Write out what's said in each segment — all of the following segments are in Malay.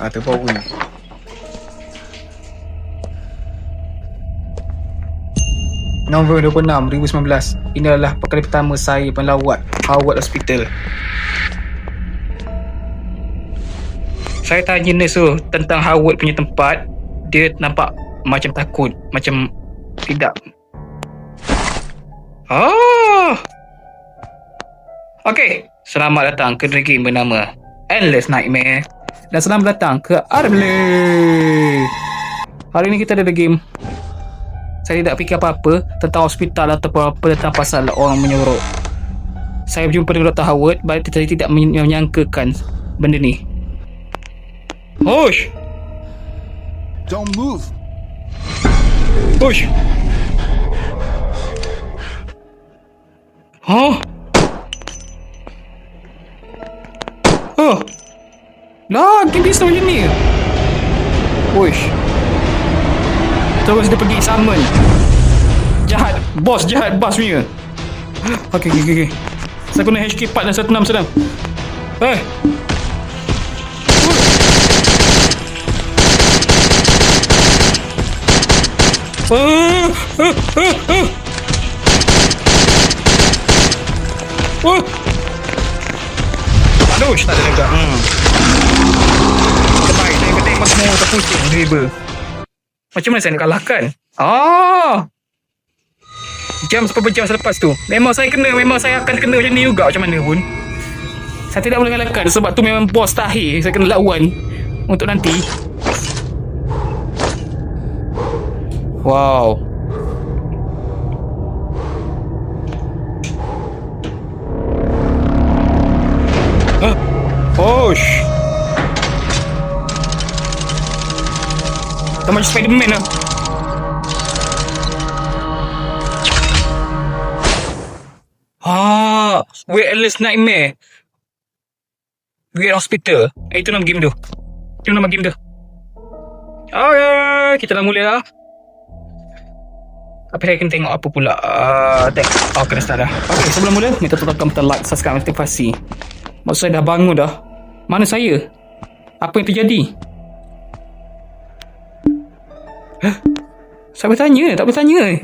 Ah, terpower ni. November 26, 2019. Ini adalah perkali pertama saya melawat Howard Hospital. Saya tanya nurse tu tentang Howard punya tempat. Dia nampak macam takut. Macam tidak. Oh! Okay. Selamat datang ke game bernama Endless Nightmare. Dan selamat datang ke Armley. Hari ini kita ada the game saya tidak fikir apa-apa tentang hospital atau apa tentang pasal orang menyorok. Saya berjumpa dengan Dr. Howard, baik saya tidak men- menyangkakan benda ni. Hush! Don't move. Hush! Huh? Oh! Lah, game bisa macam ni. Hush! Terus dia pergi summon. Jahat. Bos jahat. Bos punya. Okay, okay, okay. Saya guna HK 4 dan 16 sedang. Eh. Uh, uh, uh, uh. Uh. Aduh, tak ada juga. Hmm. Tengok semua terpusing dribble. Macam mana saya nak kalahkan? Ah. Jam seberapa jam selepas tu. Memang saya kena, memang saya akan kena macam ni juga macam mana pun. Saya tidak boleh kalahkan sebab tu memang bos tahir saya kena lawan untuk nanti. Wow. Ah. Osh. Tak macam Spiderman lah. Ah, Weird Endless Nightmare. Weird Hospital. Eh, itu nama game tu. Itu nama game tu. Okay, kita dah mula lah. Tapi saya kena tengok apa pula. Uh, tengok. Oh, kena start dah. Okay, sebelum mula, minta tekan butang like, subscribe, notifikasi. Maksud saya dah bangun dah. Mana saya? Apa yang terjadi? Saya bertanya, tak bertanya.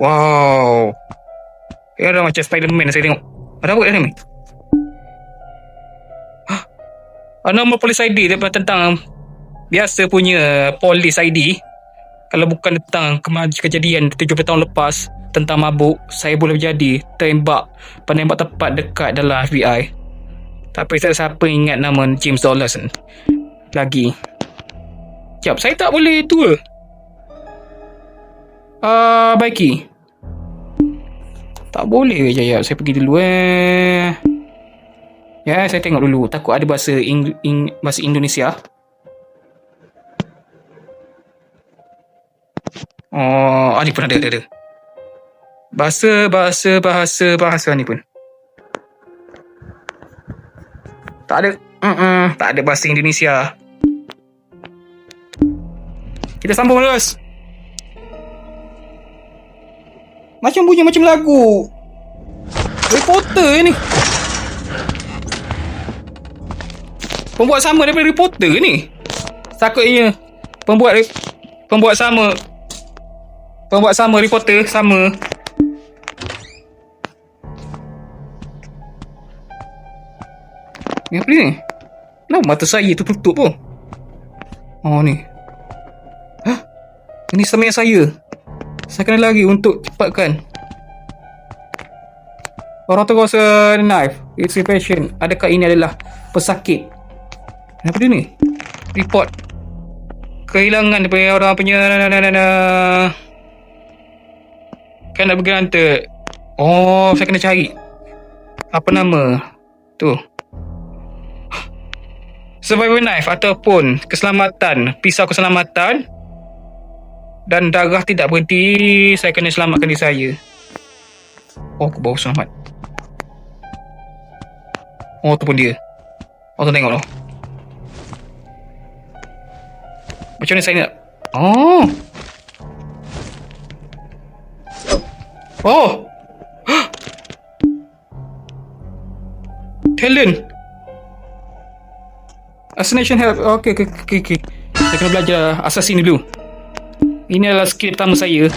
Wow. Dia ada macam Spiderman saya tengok. Ada apa ni? Hah? Ah, nama polis ID daripada tentang biasa punya polis ID. Kalau bukan tentang kejadian 70 tahun lepas tentang mabuk, saya boleh menjadi tembak penembak tepat dekat dalam FBI. Tapi saya siapa ingat nama James Dawson lagi. Sekejap, saya tak boleh tua. Ah, uh, baiki. Tak boleh ke Jaya? Saya pergi dulu eh. Ya, saya tengok dulu. Takut ada bahasa Ing- Ing- bahasa Indonesia. Oh, ah, ni pun ada, ada, ada. Bahasa, bahasa, bahasa, bahasa ni pun. Tak ada. Mm-mm, tak ada bahasa Indonesia. Kita sambung terus. Macam bunyi macam lagu. Harry Potter ni. Pembuat sama daripada Harry Potter ni. Takutnya pembuat pembuat sama pembuat sama Harry Potter sama. Ni apa ni? Kenapa mata saya tu tutup pun? Oh ni. Ini yang saya. Saya kena lari untuk cepatkan. Orang terus uh, knife. It's a patient. Adakah ini adalah pesakit? Kenapa dia ni? Report. Kehilangan daripada orang punya... Na, na, na, na, na. Kan nak pergi hunter. Oh, saya kena cari. Apa nama? Tu. Survivor knife ataupun keselamatan. Pisau keselamatan dan darah tidak berhenti, saya kena selamatkan diri saya. Oh, aku baru selamat. Oh, tu pun dia. Oh, tu tengok loh. Macam mana saya nak... Oh! Oh! Talent! Assassination help. Okey, okey, okey, okey. Saya kena belajar assassin dulu. Ini adalah skill pertama saya.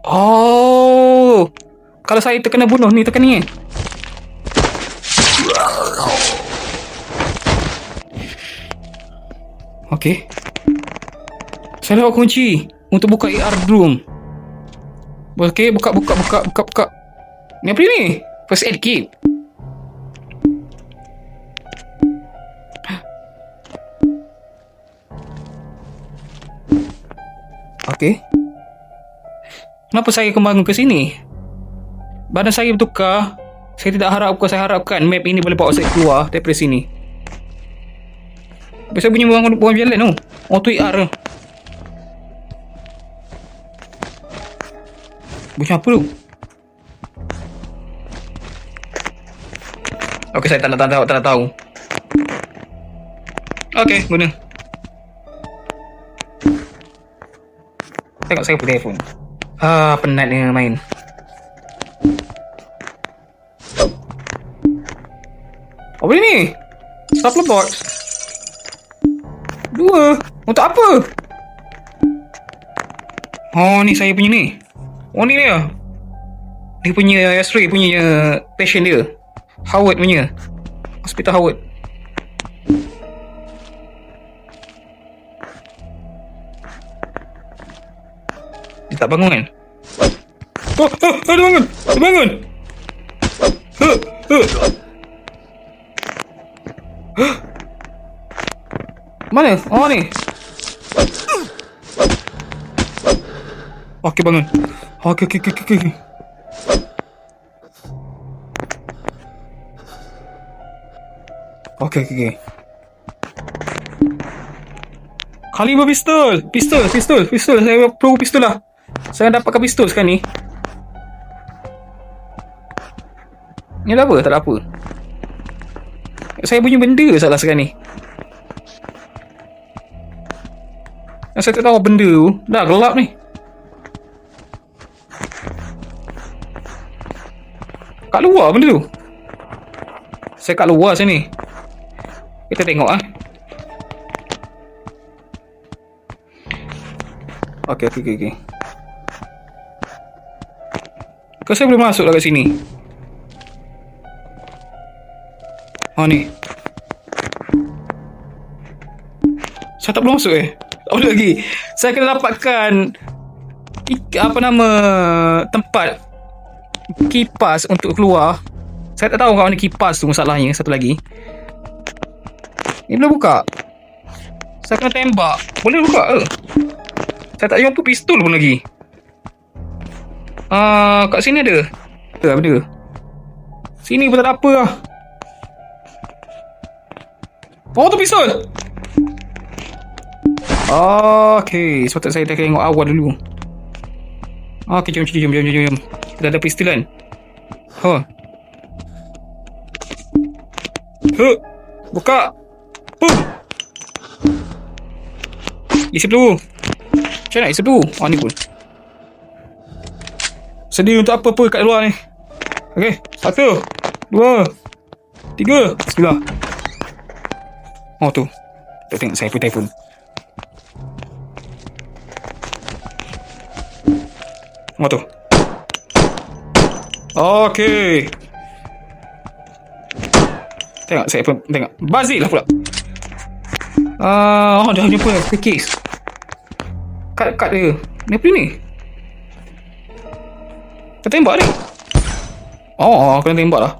Oh. Kalau saya terkena bunuh ni, tekan ni eh. Okey. Saya dapat kunci untuk buka AR room. Okey, buka, buka, buka, buka, buka. Ni apa ni? First aid kit. Okey. Kenapa saya kembang ke sini? Badan saya bertukar. Saya tidak harapkan saya harapkan map ini boleh bawa saya keluar daripada sini. Biasa bunyi buang buang jalan tu. Oh tu IR. Bunyi apa tu? Okey saya tak nak tahu tak nak tahu. Okey guna. Tengok saya pakai telefon. Ah penat dia main. Apa ni? Supply box. Dua. Untuk apa? Oh ni saya punya ni. Oh ni dia. Dia punya X-ray punya patient dia. Howard punya. Hospital Howard. Tak bangun kan? Oh, oh, oh dia bangun. Dia bangun. Huh, huh. Huh. Mana? Oh ni. Okey bangun. Okey okey okey okey. okey. Okey okey. Kaliber pistol. Pistol, pistol, pistol. Saya pro pistol lah. Saya dapatkan pistol sekarang ni. Ni ada apa? Tak ada apa. Saya punya benda salah sekarang ni. Saya tak tahu benda tu. Dah gelap ni. Kat luar benda tu. Saya kat luar sini. Kita tengok ah. Okey okey okey. Kau saya boleh masuk lah kat sini. Oh ni. Saya tak boleh masuk eh. Tak boleh lagi. Saya kena dapatkan apa nama tempat kipas untuk keluar. Saya tak tahu kalau ni kipas tu masalahnya satu lagi. Ni boleh buka. Saya kena tembak. Boleh buka ke? Saya tak jumpa pistol pun lagi. Ah, kat sini ada. Ada apa dia? Sini pun tak ada apa lah. Oh tu pistol. Okey, sepatutnya saya dah tengok awal dulu. Okey, jom, jom, jom, jom, jom. Kita ada pistol kan? Ha. Huh. Buka. Boom. Isi peluru. Macam nak isi peluru? Ah, ni pun. Sedih untuk apa-apa kat luar ni. Okey, satu, dua, tiga. Bismillah. Oh tu. Kita tengok saya pun telefon. Oh tu. Okey. Tengok saya pun tengok. Bazir lah pula. Ah, oh dah jumpa case. Kad-kad dia. Ni apa ni? Kena tembak ni. Oh, kena tembak lah.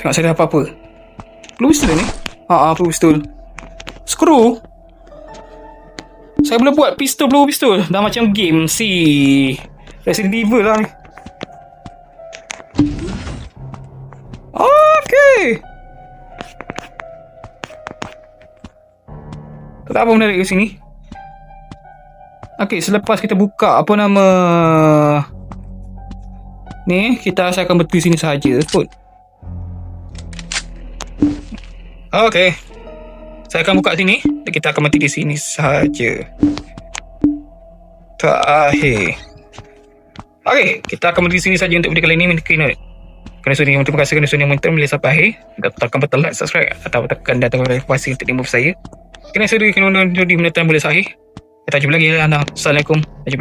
Tengok saya dah apa-apa. Peluru pistol ni? Haa, peluru pistol. Skru? Saya boleh buat pistol peluru pistol. Dah macam game si Resident Evil lah ni. Okay. Tak apa menarik ke sini. Okay, selepas kita buka apa nama ni, kita saya akan berhenti sini saja kot. Okay. Saya akan buka sini dan kita akan mati di sini saja. Terakhir. Okey, kita akan berhenti sini saja untuk video kali ini. Mungkin kerana sudah terima kasih kerana sudah menonton boleh sampai akhir. Dan tekan button like, subscribe atau tekan datang notifikasi untuk dimove saya. Kerana sudah kena menonton di menonton boleh sahih. Kita jumpa lagi. Assalamualaikum. Kita jumpa